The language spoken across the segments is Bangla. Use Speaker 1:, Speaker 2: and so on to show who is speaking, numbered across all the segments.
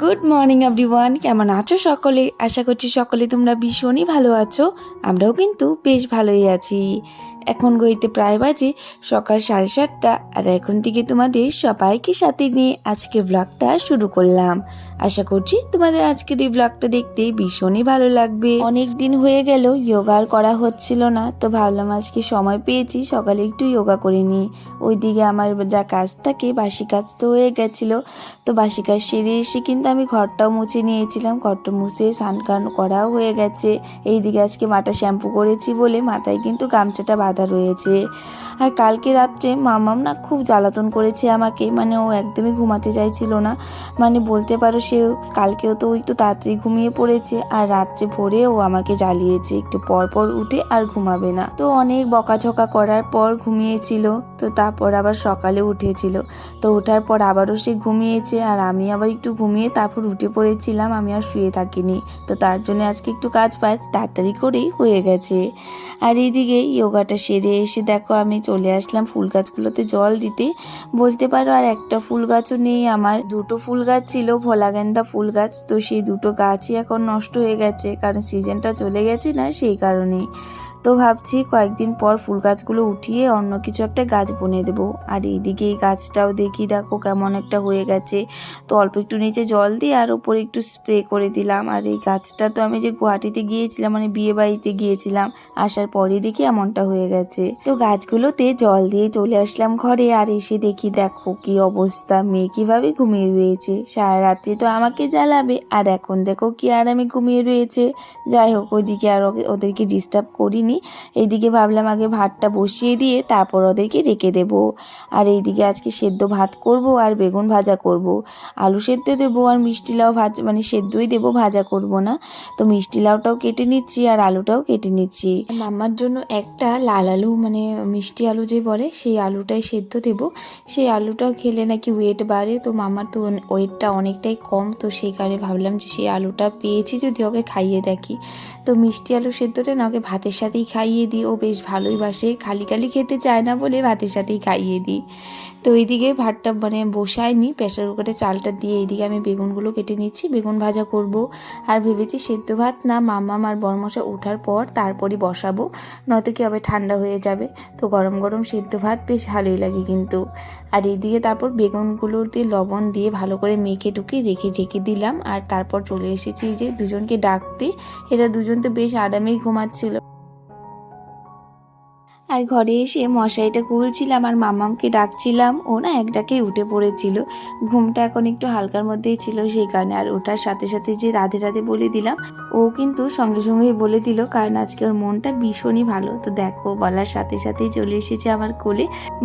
Speaker 1: গুড মর্নিং এভরিওয়ান কেমন আছো সকলে? আশা করছি সকলে তোমরা ভীষণই ভালো আছো। আমরাও কিন্তু বেশ ভালোই আছি। এখন গইতে প্রায় বাজে সকাল সাড়ে সাতটা আর এখন থেকে তোমাদের সবাইকে সাথে নিয়ে আজকে ব্লগটা শুরু করলাম। আশা করছি তোমাদের আজকের এই ব্লগটা দেখতে ভীষণই ভালো লাগবে। অনেক দিন হয়ে গেল যোগা আর করা হচ্ছিল না, তো ভাবলাম আজকে সময় পেয়েছি, সকালে একটু যোগা করে নিই। ওইদিকে আমার যা কাজ থাকে, বাসি কাজ তো হয়ে গেছিল, তো বাসি কাজ সেরে এসে কিন্তু আমি ঘরটাও মুছে নিয়েছিলাম, ঘরটা মুছে স্নান করাও হয়ে গেছে। এইদিকে আজকে মাটা শ্যাম্পু করেছি বলে মাথায় কিন্তু গামছাটা বাঁধা রয়েছে। আর কালকে রাত্রে মামাম না খুব জ্বালাতন করেছে আমাকে মানে ও একদমই ঘুমাতে চাইছিল না। মানে বলতে পারো সে কালকেও তো একটু তাড়াতাড়ি ঘুমিয়ে পড়েছে, আর রাত্রে ভোরে ও আমাকে জ্বালিয়েছে। একটু পর পর উঠে আর ঘুমাবে না। তো অনেক বকাঝকা করার পর ঘুমিয়েছিল। তো তারপর আবার সকালে উঠেছিল। তো ওঠার পর আবারও সে ঘুমিয়েছে আর আমি আবার একটু ঘুমিয়ে তারপর উঠে পড়েছিলাম, আমি আর শুয়ে থাকিনি। তো তার জন্য আজকে একটু কাজ বাজ তাড়াতাড়ি করেই হয়ে গেছে। আর এইদিকে ইয়োগাটা সেরে এসে দেখো আমি চলে আসলাম ফুল গাছগুলোতে জল দিতে। বলতে পারো আর একটা ফুল গাছও নেই আমার। দুটো ফুল গাছ ছিল ভোলা গেন্দা ফুল গাছ। তো সেই দুটো গাছই এখন নষ্ট হয়ে গেছে, কারণ সিজনটা চলে গেছে না সেই কারণেই তো ভাবছি কয়েকদিন পর ফুল গাছগুলো উঠিয়ে অন্য কিছু একটা গাছ বনে দেবো। আর এইদিকে এই গাছটাও দেখি, দেখো কেমন একটা হয়ে গেছে। তো অল্প একটু নিচে জল দিয়ে আর ওপরে একটু স্প্রে করে দিলাম। আর এই গাছটা তো আমি যে গুয়াহাটিতে গিয়েছিলাম মানে বিয়ে বাড়িতে গিয়েছিলাম, আসার পরে দেখি এমনটা হয়ে গেছে। তো গাছগুলোতে জল দিয়ে চলে আসলাম ঘরে আর এসে দেখি, দেখো কি অবস্থা, মেয়ে কীভাবে ঘুমিয়ে রয়েছে। সারা রাত্রি তো আমাকে জ্বালাবে, আর এখন দেখো কি আর আমি ঘুমিয়ে রয়েছে। যাই হোক, ওইদিকে আর ওদেরকে ডিস্টার্ব করিনি। এইদিকে ভাবলাম আগে ভাতটা বসিয়ে দিয়ে তারপর ওদেরকে রেখে দেব। আর এইদিকে আজকে সেদ্ধ ভাত করব আর বেগুন ভাজা করব। আলু সেদ্ধ দেবো আর মিষ্টি লাউ ভাজ মানে সেদ্ধই দেবো, ভাজা করব না। তো মিষ্টি লাউটাও কেটে নিচ্ছি আর আলুটাও কেটে নিচ্ছি। মাম্মার জন্য একটা লাল আলু মানে মিষ্টি আলু যে বলে, সেই আলুটাই সেদ্ধ দেবো। সেই আলুটা খেলে নাকি ওয়েট বাড়ে। তো মামার তো ওয়েটটা অনেকটাই কম। তো সেই কারণে ভাবলাম যে সেই আলুটা পেয়েছি যদি ওকে খাইয়ে দেখি। তো মিষ্টি আলু সেদ্ধটা না ওকে ভাতের সাথেই খাইয়ে দিই। ও বেশ ভালোই বাসে। খালি খালি খেতে চায় না বলে ভাতের সাথেই খাইয়ে দিই। তো এইদিকে ভাতটা মানে বসায়নি প্রেশার কুকারে চালটা দিয়ে এইদিকে আমি বেগুনগুলো কেটে নিচ্ছি। বেগুন ভাজা করব। আর ভেবেছি সেদ্ধ ভাত না মাম্মাম আর বরমশা ওঠার পর তারপরই বসাবো। নয়তো কি হবে ঠান্ডা হয়ে যাবে। তো গরম গরম সেদ্ধ ভাত বেশ ভালোই লাগে কিন্তু। আর এইদিকে তারপর বেগুনগুলো দিয়ে লবণ দিয়ে ভালো করে মেখে টুকে রেখে ঢেকে দিলাম। আর তারপর চলে এসেছি যে দুজনকে ডাকতে। এরা দুজন তো বেশ আরামেই ঘুমাচ্ছিল। আর ঘরে এসে মশারিটা খুলছিলাম আর মামামকে ডাকছিলাম। ও না এক ডাকে উঠে পড়েছিল। ঘুমটা এখন একটু হালকার মধ্যেই ছিল সেই কারণে। আর ওঠার সাথে সাথে যে রাধে রাধে বলে দিলাম, ও কিন্তু সঙ্গে সঙ্গেই বলে দিল, কারণ আজকে ওর মনটা ভীষণই ভালো। তো দেখো, বলার সাথে সাথেই চলে এসেছে আমার কোলে।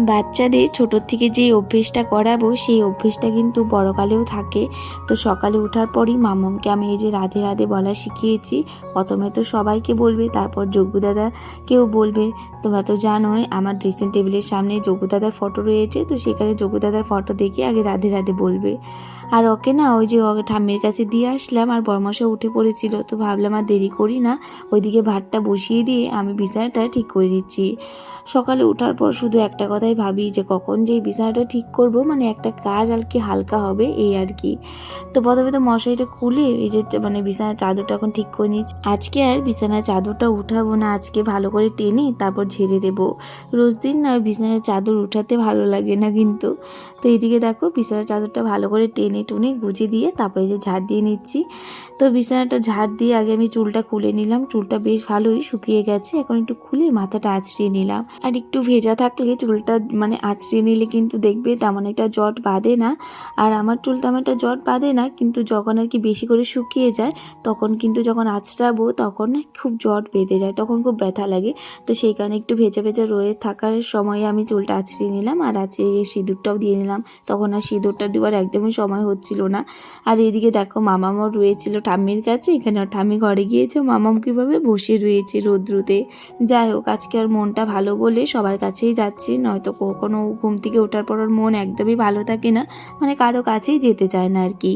Speaker 1: বাচ্চাদের ছোটোর থেকে যে অভ্যেসটা করাবো, সেই অভ্যেসটা কিন্তু বড়কালেও থাকে। তো সকালে ওঠার পরই মামামকে আমি এই যে রাধে রাধে বলা শিখিয়েছি। প্রথমে তো সবাইকে বলবে, তারপর যোগ্য দাদাকেও বলবে। তোমরা তো জানোই আমার ড্রেসিং টেবিলের সামনে যোগ্য দাদার ফটো রয়েছে, তো সেখানে যোগ্য দাদার ফটো দেখে আগে রাধে রাধে বলবে। আর ওকে না ওই যে ওকে ঠাম্মির কাছে দিয়ে আসলাম, আর বরমশা উঠে পড়েছিল, তো ভাবলাম আর দেরি করি না, ওইদিকে ভাতটা বসিয়ে দিয়ে আমি বিছানাটা ঠিক করে দিচ্ছি সকালে ওঠার পর শুধু একটা কথাই ভাবি যে কখন যে বিছানাটা ঠিক করব মানে একটা কাজ আর কি হালকা হবে, এই আর কি। তো প্রথমে তো মশারিটা খুলে এই যে মানে বিছানার চাদরটা এখন ঠিক করে নিচ্ছি। আজকে আর বিছানার চাদরটা উঠাবো না, আজকে ভালো করে টেনে তারপর ঝেড়ে দেবো। রোজ দিন না বিছানার চাদর উঠাতে ভালো লাগে না কিন্তু। তো এইদিকে দেখো বিছানার চাদরটা ভালো করে টেনে টুনে গুজে দিয়ে তারপরে যে ঝাড় দিয়ে নিচ্ছি। তো বিছানাটা ঝাড় দিয়ে আগে আমি চুলটা খুলে নিলাম। চুলটা বেশ ভালোই শুকিয়ে গেছে। এখন একটু খুলে মাথাটা আঁচড়িয়ে নিলাম। আর একটু ভেজা থাকলে চুলটা মানে আঁচড়িয়ে নিলে কিন্তু দেখবে তেমন একটা জট বাঁধে না। আর আমার চুল তেমন একটা জট বাঁধে না, কিন্তু যখন আর কি বেশি করে শুকিয়ে যায়, তখন কিন্তু যখন আঁচড়াবো তখন খুব জট বেঁধে যায়, তখন খুব ব্যথা লাগে। তো সেই কারণে একটু ভেজা ভেজা রয়ে থাকার সময় আমি চুলটা আঁচড়িয়ে নিলাম। আর আঁচড়িয়ে সিঁদুরটাও দিয়ে নিলাম। তখন আর সিঁদুরটা দেওয়ার একদমই সময় হচ্ছিল না। আর এদিকে দেখো মামামও রয়েছিল ঠাম্মির কাছে। এখানে ঠাম্মি ঘরে গিয়েছে। মামাম কীভাবে বসে রয়েছে রৌদ্রুতে। যাই হোক, আজকে আর মনটা ভালো বলে সবার কাছেই যাচ্ছি। নয়তো কখনো ঘুম থেকে ওঠার পর মন একদমই ভালো থাকে না। মানে কারও কাছেই যেতে চায় না আর কি।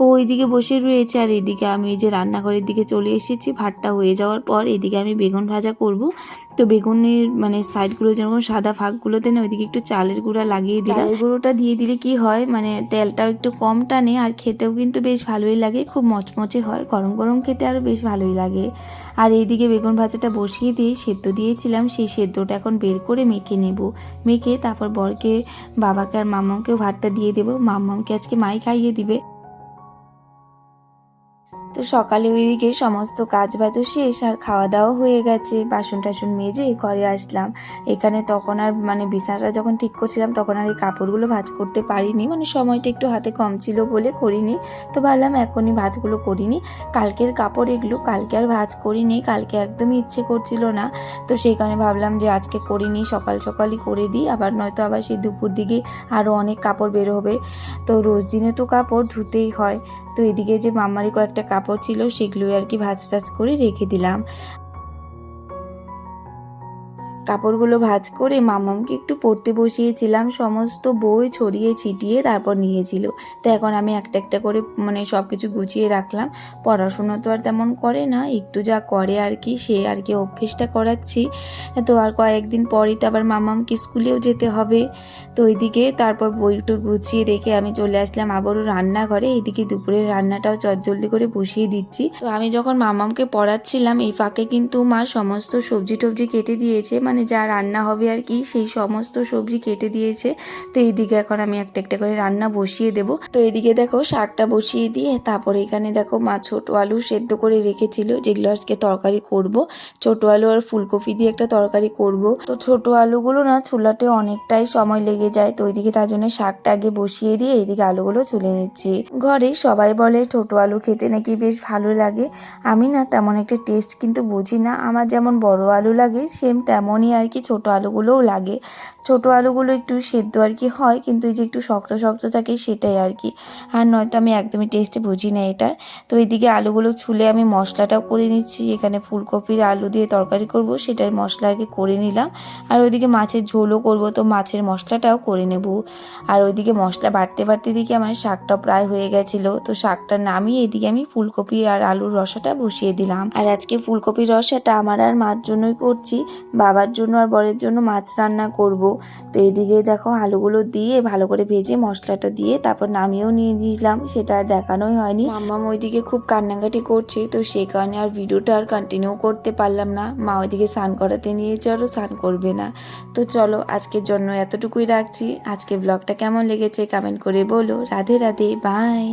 Speaker 1: ও ওইদিকে বসে রয়েছে আর এদিকে আমি যে রান্নাঘরের দিকে চলে এসেছি। ভাতটা হয়ে যাওয়ার পর এদিকে আমি বেগুন ভাজা করব। তো বেগুনের মানে সাইডগুলো যেরকম সাদা ফাঁকগুলোতে না, ওইদিকে একটু চালের গুঁড়া লাগিয়ে দিলাম। চালের গুঁড়োটা দিয়ে দিলে কি হয়? মানে তেলটাও একটু কম টানে আর খেতেও কিন্তু বেশ ভালোই লাগে। খুব মচমচে হয়। গরম গরম খেতে আরও বেশ ভালোই লাগে। আর এইদিকে বেগুন ভাজাটা বসিয়ে দিয়ে সেদ্ধ দিয়েছিলাম। সেই সেদ্ধটা এখন বের করে মেখে নেব। মেখে তারপর বরকে, বাবাকে আর মাম্মাকেও ভাতটা দিয়ে দেবো। মাম্মামকে আজকে মাই খাইয়ে দিবে। তো সকালে ওইদিকে সমস্ত কাজ বাজও শেষ আর খাওয়া দাওয়া হয়ে গেছে। বাসন টাসন মেজে ঘরে আসলাম। এখানে তখন আর মানে বিছানাটা যখন ঠিক করছিলাম তখন আর এই কাপড়গুলো ভাজ করতে পারিনি। মানে সময়টা একটু হাতে কম ছিল বলে করিনি। তো ভাবলাম এখনই ভাজগুলো করিনি। কালকের কাপড় এগুলো কালকে আর ভাজ করিনি। কালকে একদমই ইচ্ছে করছিল না। তো সেই কারণে ভাবলাম যে আজকে করিনি, সকাল সকালই করে দিই। আবার নয়তো আবার সেই দুপুর দিকে আরও অনেক কাপড় বের হবে। তো রোজ দিনে তো কাপড় ধুতেই হয়। তো এদিকে যে মামারি কয়েকটা কাপড় ছিল সেগুলোই আর কি ভাজ টাজ করে রেখে দিলাম। কাপড়গুলো ভাজ করে মামামকে একটু পড়তে বসিয়েছিলাম, সমস্ত বই ছড়িয়ে ছিটিয়ে তারপর নিয়েছিল। তো এখন আমি একটা একটা করে মানে সব কিছু গুছিয়ে রাখলাম। পড়াশোনা তো আর তেমন করে না, একটু যা করে আর কি, সে আর কি অভ্যেসটা করাচ্ছি। তো আর কয়েকদিন পরই তো আবার মামামকে স্কুলেও যেতে হবে। তো ওইদিকে তারপর বইটা গুছিয়ে রেখে আমি চলে আসলাম আবারও রান্নাঘরে। এইদিকে দুপুরের রান্নাটাও চটজলদি করে বসিয়ে দিচ্ছি। তো আমি যখন মামামকে পড়াচ্ছিলাম, এই ফাঁকে কিন্তু মা সমস্ত সবজি টবজি কেটে দিয়েছে। মানে যা রান্না হবে আর কি, সেই সমস্ত সবজি কেটে দিয়েছে। তো এইদিকে এখন আমি একটা একটা করে রান্না বসিয়ে দেব। তো এদিকে দেখো শাকটা বসিয়ে দিয়ে, তারপরে এখানে দেখো মা ছোট আলু সেদ্ধ করে রেখেছিল, যেগুলো আজকে তরকারি করব। ছোট আলু আর ফুলকপি দিয়ে একটা তরকারি করব। তো ছোট আলুগুলো না চুলাতে অনেকটাই সময় লেগে যায়, তো ওইদিকে তার জন্য শাকটা আগে বসিয়ে দিয়ে এইদিকে আলুগুলো চুলে নিচ্ছি। ঘরে সবাই বলে ছোট আলু খেতে নাকি বেশ ভালো লাগে। আমি না তেমন একটা টেস্ট কিন্তু বুঝি না। আমার যেমন বড় আলু লাগে সেম তেমনই আর কি ছোট আলুগুলোও লাগে। ছোট আলুগুলো একটু সেদ্ধ আর কি হয়, কিন্তু এই যে একটু শক্ত শক্ত থাকে সেটাই আর কি। আর নয়তো আমি একদমই টেস্টে বুঝি না এটা তো এইদিকে আলুগুলো ছুলে আমি মশলাটাও করে নিচ্ছি। এখানে ফুলকপির আলু দিয়ে তরকারি করব, সেটার মশলা আর কি করে নিলাম। আর ওইদিকে মাছের ঝোলও করব, তো মাছের মশলাটাও করে নেব। আর ওইদিকে মশলা বাড়তে বাড়তে দিকে আমার শাকটা প্রায় হয়ে গেছিল, তো শাকটা নামিয়ে এদিকে আমি ফুলকপি আর আলুর রসাটা বসিয়ে দিলাম। আর আজকে ফুলকপির রসাটা আমার আর মার জন্যই করছি। বাবার জন্য আর বরের জন্য মাছ রান্না করব। তো এদিকে দেখো আলুগুলো দিয়ে ভালো করে ভেজে মশলাটা দিয়ে তারপর নামিয়েও নিয়ে দিলাম সেটা আর দেখানোই হয়নি। মাম্মাম ওইদিকে খুব কান্নাকাটি করছে, তো সে কারণে আর ভিডিওটা আর কন্টিনিউ করতে পারলাম না। মা ওইদিকে স্নান করাতে নিয়েছে আরও স্নান করবে না। তো চলো আজকের জন্য এতটুকুই রাখছি। আজকে ব্লগটা কেমন লেগেছে কমেন্ট করে বলো। রাধে রাধে বাই